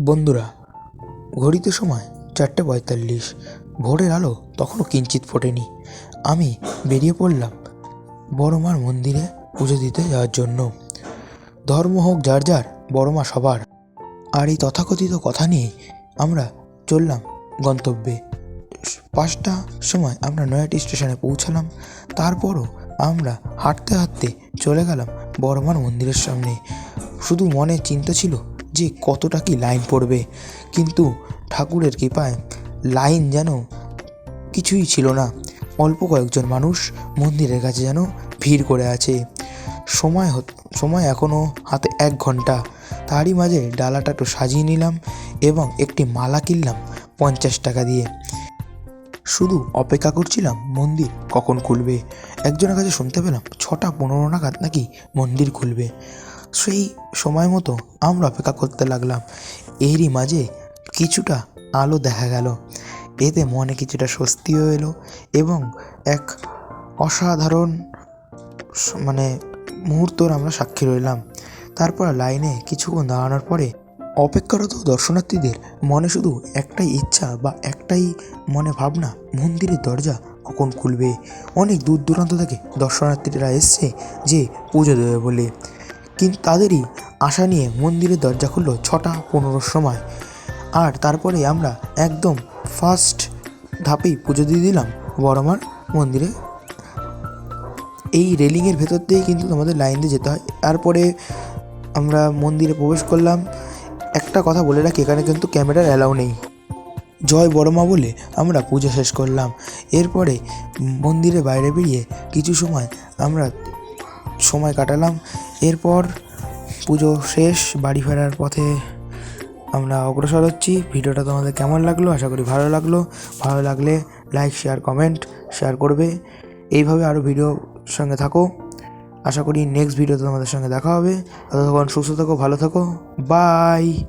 বন্ধুরা, ঘড়িতে সময় চারটে পঁয়তাল্লিশ। ভোরের আলো তখনও কিঞ্চিত ফোটেনি। আমি বেরিয়ে পড়লাম বড় মার মন্দিরে পুজো দিতে যাওয়ার জন্য। ধর্ম হোক যার যার, বড় মা সবার। আর এই তথাকথিত কথা নিয়ে আমরা চললাম গন্তব্যে। পাঁচটা সময় আমরা নয়াটি স্টেশনে পৌঁছালাম, তারপরও আমরা হাঁটতে হাঁটতে চলে গেলাম বড়মার মন্দিরের সামনে। শুধু মনে চিন্তা ছিল যে কতটা কি লাইন পড়বে। কিন্তু ঠাকুরের কৃপায় লাইন যেন কিছুই ছিল না। অল্প কয়েকজন মানুষ মন্দিরের কাছে যেন ভিড় করে আছে। সময় সময় এখনও হাতে এক ঘণ্টা। তারই মাঝে ডালাটা একটু সাজিয়ে নিলাম এবং একটি মালা কিনলাম পঞ্চাশ টাকা দিয়ে। শুধু অপেক্ষা করছিলাম মন্দির কখন খুলবে। একজনের কাছে শুনতে পেলাম ছটা পনেরো নাগাদ নাকি মন্দির খুলবে। সেই সময় মতো আমরা অপেক্ষা করতে লাগলাম। এরই মাঝে কিছুটা আলো দেখা গেল। এতে মনে কিছুটা স্বস্তিও এলো এবং এক অসাধারণ মানে মুহূর্তর আমরা সাক্ষী রইলাম। তারপর লাইনে কিছুক্ষণ দাঁড়ানোর পরে অপেক্ষারত দর্শনার্থীদের মনে শুধু একটাই ইচ্ছা বা একটাই মনে ভাবনা, মন্দিরের দরজা কখন খুলবে? অনেক দূর দূরান্ত থেকে দর্শনার্থীরা এসছে যে পুজো দেবে বলে। কিন্তু তাদেরই আশা নিয়ে মন্দিরের দরজা খুললো ছটা পনেরোর সময়। আর তারপরে আমরা একদম ফার্স্ট ধাপেই পুজো দিয়ে দিলাম বড়মার মন্দিরে। এই রেলিংয়ের ভেতর দিয়েই কিন্তু তোমাদের লাইন দিয়ে যেতে হয়। তারপরে আমরা মন্দিরে প্রবেশ করলাম। একটা কথা বলে রাখি, এখানে কিন্তু ক্যামেরার অ্যালাউ নেই। জয় বড়মা বলে আমরা পুজো শেষ করলাম। এরপরে মন্দিরে বাইরে বেরিয়ে কিছু সময় আমরা সময় কাটালাম। এরপর পুজো শেষ, বাড়ি ফেরার পথে আমরা অগ্রসর হচ্ছি। ভিডিওটা তোমাদের কেমন লাগল? আশা করি ভালো লাগল। ভালো লাগলে লাইক শেয়ার কমেন্ট শেয়ার করবে। এইভাবে আরও ভিডিও সঙ্গে থাকো। আশা করি নেক্সট ভিডিওতে তোমাদের সঙ্গে দেখা হবে। ততক্ষণ সুস্থ থাকো, ভালো থাকো। বাই